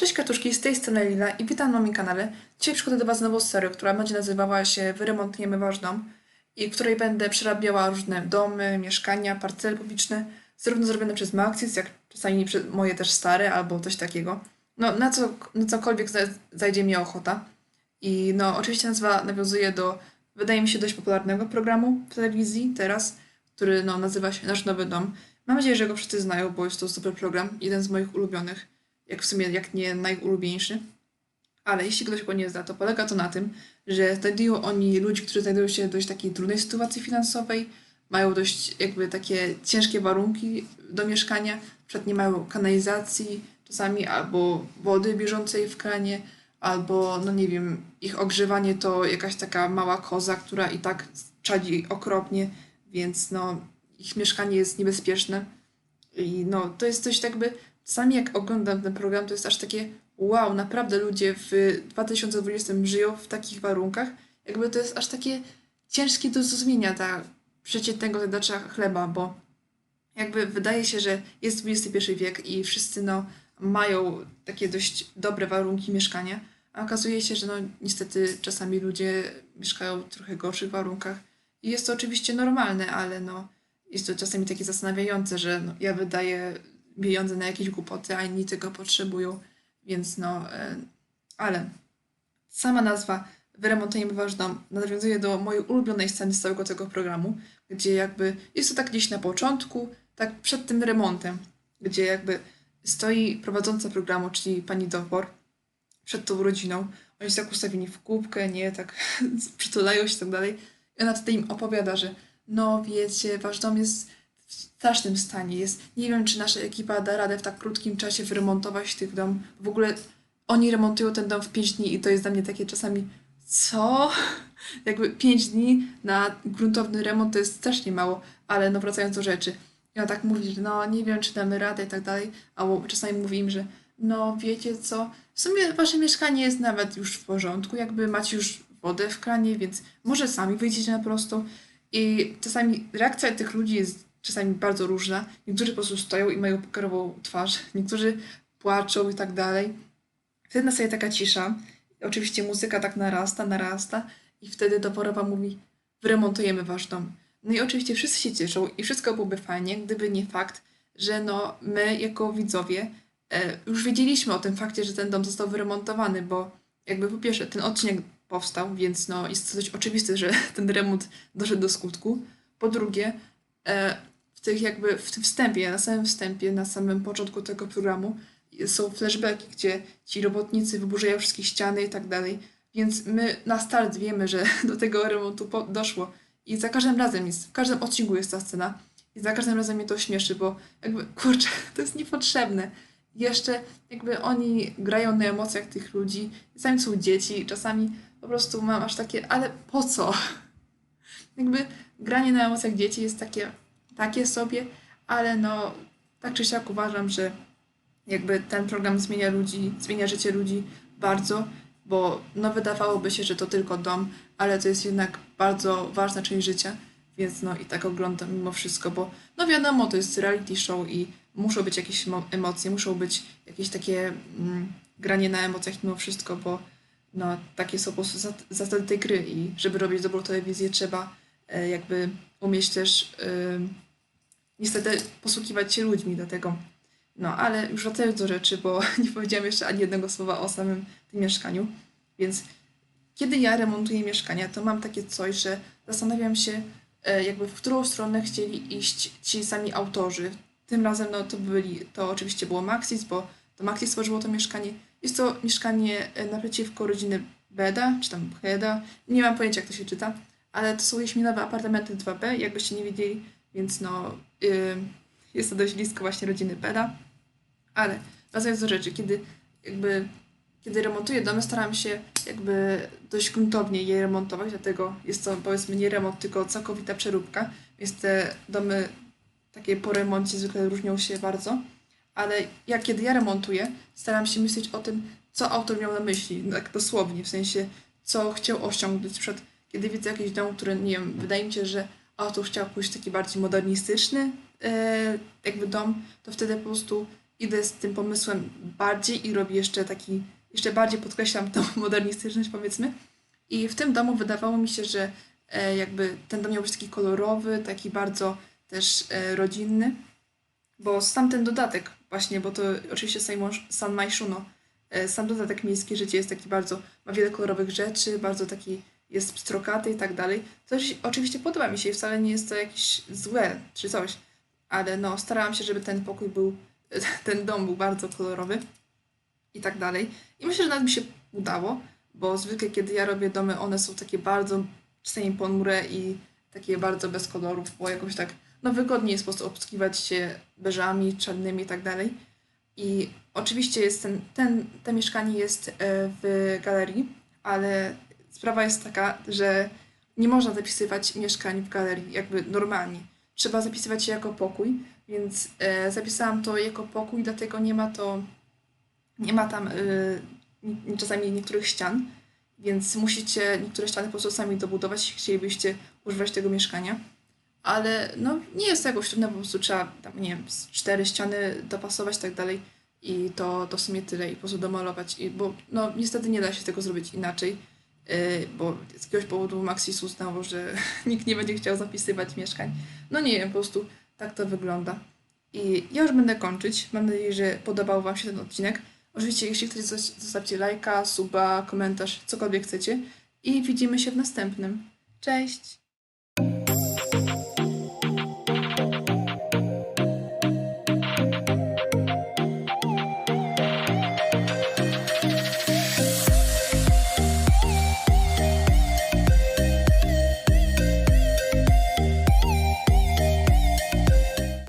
Cześć katuszki, z tej strony Lila i witam na moim kanale. Dzisiaj przychodzę do Was nową serię, która będzie nazywała się Wyremontujemy Wasz dom i w której będę przerabiała różne domy, mieszkania, parcele publiczne, zarówno zrobione przez Maxis, jak czasami moje też stare albo coś takiego. No, na, co, na cokolwiek za- zajdzie mi ochota. I no, oczywiście nazwa nawiązuje do, wydaje mi się, dość popularnego programu w telewizji teraz, który no, nazywa się Nasz Nowy Dom. Mam nadzieję, że go wszyscy znają, bo jest to super program, jeden z moich ulubionych, jak w sumie, jak nie najulubieńszy. Ale jeśli ktoś go nie zna, to polega to na tym, że znajdują oni ludzi, którzy znajdują się w dość takiej trudnej sytuacji finansowej, mają dość jakby takie ciężkie warunki do mieszkania, przykład nie mają kanalizacji czasami, albo wody bieżącej w kranie, albo no nie wiem, ich ogrzewanie to jakaś taka mała koza, która i tak czadzi okropnie, więc no ich mieszkanie jest niebezpieczne. I no, to jest coś jakby, czasami jak oglądam ten program, to jest aż takie wow, naprawdę ludzie w 2020 żyją w takich warunkach. Jakby to jest aż takie ciężkie do zrozumienia dla przeciętnego zjadacza chleba, bo jakby wydaje się, że jest XXI wiek i wszyscy no mają takie dość dobre warunki mieszkania, a okazuje się, że no niestety czasami ludzie mieszkają w trochę gorszych warunkach i jest to oczywiście normalne, ale no jest to czasami takie zastanawiające, że no, ja wydaję pieniądze na jakieś głupoty, a inni tego potrzebują, więc no, e, ale sama nazwa Wyremontujemy Wasz Dom nawiązuje do mojej ulubionej sceny z całego tego programu, gdzie jakby jest to tak gdzieś na początku, tak przed tym remontem, gdzie jakby stoi prowadząca programu, czyli pani Dowbor, przed tą rodziną. Oni są tak ustawieni w kubkę, nie, tak przytulają się i tak dalej. I ona wtedy im opowiada, że no wiecie, wasz dom jest w strasznym stanie. Jest, nie wiem, czy nasza ekipa da radę w tak krótkim czasie wyremontować tych dom. W ogóle oni remontują ten dom w 5 dni i to jest dla mnie takie czasami, co? Jakby 5 dni na gruntowny remont to jest strasznie mało, ale no wracając do rzeczy. Ona tak mówi, że no nie wiem, czy damy radę i tak dalej, albo czasami mówi im, że no wiecie co, w sumie wasze mieszkanie jest nawet już w porządku, jakby macie już wodę w kranie, więc może sami wyjdziecie na prostą. I czasami reakcja tych ludzi jest czasami bardzo różna. Niektórzy po prostu stoją i mają pokerową twarz, niektórzy płaczą i tak dalej. Wtedy nastaje taka cisza. Oczywiście muzyka tak narasta, narasta i wtedy doworowa mówi wyremontujemy wasz dom. No i oczywiście wszyscy się cieszą i wszystko byłoby fajnie, gdyby nie fakt, że no my jako widzowie e, już wiedzieliśmy o tym fakcie, że ten dom został wyremontowany, bo jakby po pierwsze ten odcinek powstał, więc no jest to dość oczywiste, że ten remont doszedł do skutku. Po drugie, e, w tych jakby w tym wstępie, na samym wstępie, na samym początku tego programu są flashbacki, gdzie ci robotnicy wyburzają wszystkie ściany i tak dalej. Więc my na start wiemy, że do tego remontu doszło. I za każdym razem jest, w każdym odcinku jest ta scena. I za każdym razem mnie to śmieszy, bo jakby, kurczę, to jest niepotrzebne. Jeszcze jakby oni grają na emocjach tych ludzi, sami są dzieci, czasami po prostu mam aż takie, ale po co? Jakby granie na emocjach dzieci jest takie, takie sobie, ale no tak czy siak uważam, że jakby ten program zmienia ludzi, zmienia życie ludzi bardzo, bo no wydawałoby się, że to tylko dom, ale to jest jednak bardzo ważna część życia, więc no i tak oglądam mimo wszystko, bo no wiadomo, to jest reality show i muszą być jakieś emo- emocje, muszą być jakieś takie mm, granie na emocjach mimo wszystko, bo no takie są po prostu zas- zasady tej gry i żeby robić dobrą telewizję trzeba e, jakby umieć też niestety posługiwać się ludźmi do tego. No, ale już wracając do rzeczy, bo nie powiedziałam jeszcze ani jednego słowa o samym tym mieszkaniu. Więc kiedy ja remontuję mieszkania, to mam takie coś, że zastanawiam się, e, jakby w którą stronę chcieli iść ci sami autorzy. Tym razem no, to byli, to oczywiście było Maxis, bo to Maxis stworzyło to mieszkanie. Jest to mieszkanie e, naprzeciwko rodziny Beda, czy tam Heda. Nie mam pojęcia, jak to się czyta, ale to są jeśminowe apartamenty 2B, jakbyście nie wiedzieli, więc no, jest to dość blisko właśnie rodziny Beda. Ale wracając do rzeczy, kiedy jakby kiedy remontuję domy, staram się jakby dość gruntownie je remontować, dlatego jest to powiedzmy nie remont, tylko całkowita przeróbka, więc te domy takie po remoncie zwykle różnią się bardzo, ale ja kiedy ja remontuję, staram się myśleć o tym, co autor miał na myśli, tak dosłownie, w sensie co chciał osiągnąć. Przed, kiedy widzę jakiś dom, który, nie wiem, wydaje mi się, że autor chciał pójść taki bardziej modernistyczny e, jakby dom, to wtedy po prostu idę z tym pomysłem bardziej i robię jeszcze taki, jeszcze bardziej podkreślam tą modernistyczność powiedzmy. I w tym domu wydawało mi się, że e, jakby ten dom miał być taki kolorowy, taki bardzo też e, rodzinny, bo sam ten dodatek właśnie, bo to oczywiście San- e, sam dodatek Miejskie Życie jest taki bardzo, ma wiele kolorowych rzeczy, bardzo taki jest pstrokaty i tak dalej. Coś oczywiście podoba mi się i wcale nie jest to jakieś złe czy coś, ale no starałam się, żeby ten pokój był, ten dom był bardzo kolorowy i tak dalej. I myślę, że nawet mi się udało, bo zwykle kiedy ja robię domy, one są takie bardzo czasami ponure i takie bardzo bez kolorów, bo jakoś tak, no wygodniej jest po prostu się beżami, czarnymi i tak dalej. I oczywiście jest ten, ten, to mieszkanie jest e, w galerii, ale sprawa jest taka, że nie można zapisywać mieszkań w galerii jakby normalnie. Trzeba zapisywać je jako pokój, więc e, zapisałam to jako pokój, dlatego nie ma to, nie ma tam y, czasami niektórych ścian, więc musicie niektóre ściany po prostu sami dobudować, jeśli chcielibyście używać tego mieszkania. Ale no nie jest to jakoś trudne, po prostu trzeba tam, nie wiem, cztery ściany dopasować i tak dalej i to, to w sumie tyle i po prostu domalować, I, bo no niestety nie da się tego zrobić inaczej, bo z jakiegoś powodu Maxis uznało, że nikt nie będzie chciał zapisywać mieszkań. No nie wiem, po prostu tak to wygląda. I ja już będę kończyć. Mam nadzieję, że podobał Wam się ten odcinek. Oczywiście, jeśli chcecie, zos- zostawcie lajka, suba, komentarz, cokolwiek chcecie. I widzimy się w następnym. Cześć!